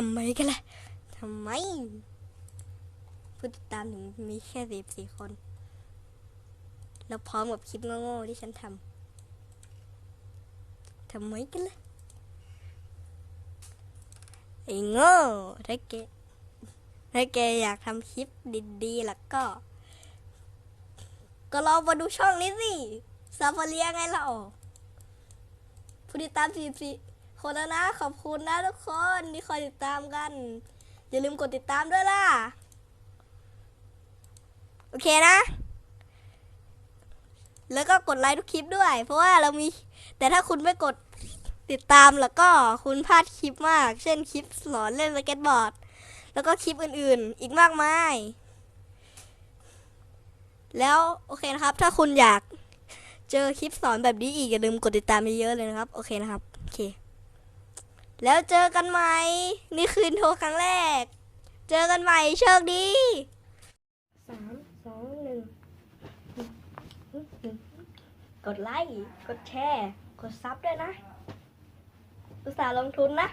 ทำไมกันล่ะทำไม ผู้ติดตามถึงมีแค่สิบสี่คน แล้วพร้อมกับคลิปโง่ๆที่ฉันทำทำไมกันล่ะไอ้โง่ถ้าแกถ้าแกอยากทำคลิปดีๆแล้วก็ ก็ลองมาดูช่องนี้สิซาฟาเรียไงเราผู้ติดตามสี่สี่ คนแล้วนะ ขอบคุณนะทุกคนที่คอยติดตามกัน อย่าลืมกดติดตามด้วยล่ะ โอเคนะ แล้วก็กดไลค์ทุกคลิปด้วย เพราะว่าเรามี แต่ถ้าคุณไม่กดติดตามแล้วก็คุณพลาดคลิปมาก เช่นคลิปสอนเล่นสเก็ตบอร์ด แล้วก็คลิปอื่นๆ อีกมากมาย แล้วโอเคนะครับ ถ้าคุณอยากเจอคลิปสอนแบบนี้อีกอย่าลืมกดติดตามเยอะๆเลยนะครับ โอเคนะครับ โอเค แล้วเจอกันใหม นี่คืนโทรครั้งแรก เจอกันใหม่โชคดีสามสองหนึ่งกดไลค์ กดแชร์ กดซับด้วยนะ อุตส่าห์ลงทุนนะ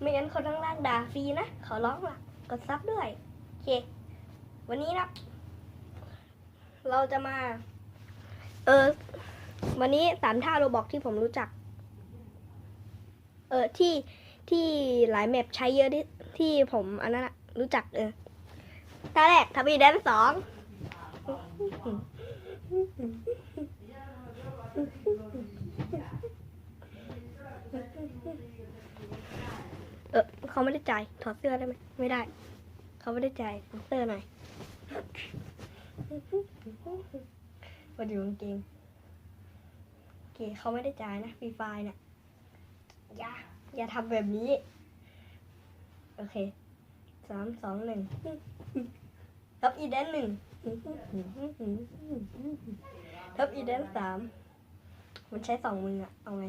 ไม่งั้นคนข้างล่างด่าฟรีนะ ขอร้องล่ะกดซับด้วย โอเค วันนี้นะ เราจะมา เออ วันนี้สามท่าโรบอกที่ผมรู้จัก เออที่ที่หลายแมปใช้เยอะที่ที่ผมอันนั้นอะรู้จักเออท่าแรกทวีแดนสองเออเขาไม่ได้จ่ายถอดเสื้อได้ไหมไม่ได้ เขาไม่ได้จ่ายถอดเสื้อหน่อยมาดูกางเกงโอเคเขาไม่ได้จ่ายนะฟรีไฟล์เนี่ย อย่า อย่าทำแบบนี้ โอเคสามสองหนึ่งทับอีแดนหนึ่งทับอีแดนสามมันใช้สองมืออะเอาไง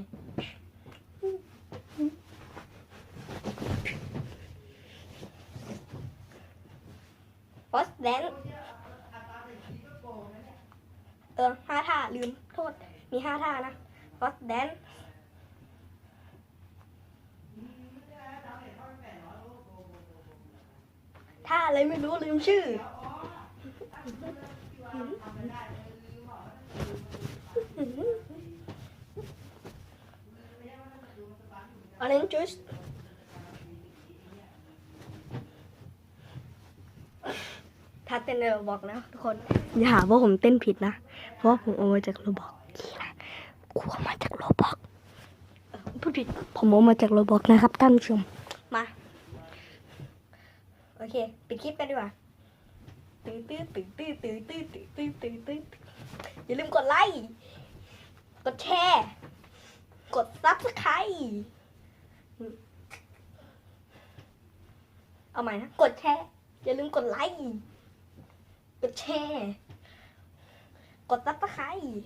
ฟอสแดนเออห้าท่าลืมโทษ มีห้าท่านะฟอสแดน ท่า อะไรไม่รู้ลืมชื่อ Orange juice ถ้าเต้นในโรบอกนะทุกคน อย่าหาว่าผมเต้นผิดนะ เพราะผมเอามาจากโรบอกนะกูเอามาจากโรบอกพูดผิดผมเอามาจากโรบอกนะครับท่านผู้ชม มา โอเคปิดคลิปกันดีกว่าตื้อตื้อตื้อตื้อตื้อตื้อตื้อตื้อตื้อตื้ออย่าลืมกดไลค์ กดแชร์ กดซับสไครต์เอาใหม่นะ กดแชร์ อย่าลืมกดไลค์ กดแชร์ กดซับสไครต์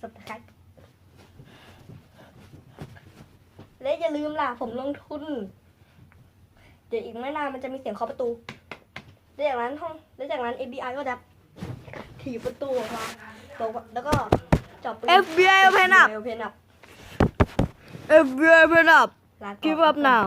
ซับสไครต์และอย่าลืมล่ะ ผมลงทุน เดี๋ยวอีกไม่นานมันจะมีเสียงเคาะประตูแล้วจากนั้นห้องแล้วจากนั้น FBI ก็จะถีบประตูออกมาบอกว่าแล้วก็จับปืน FBI open up open up FBI open up ลาก่อน Give up now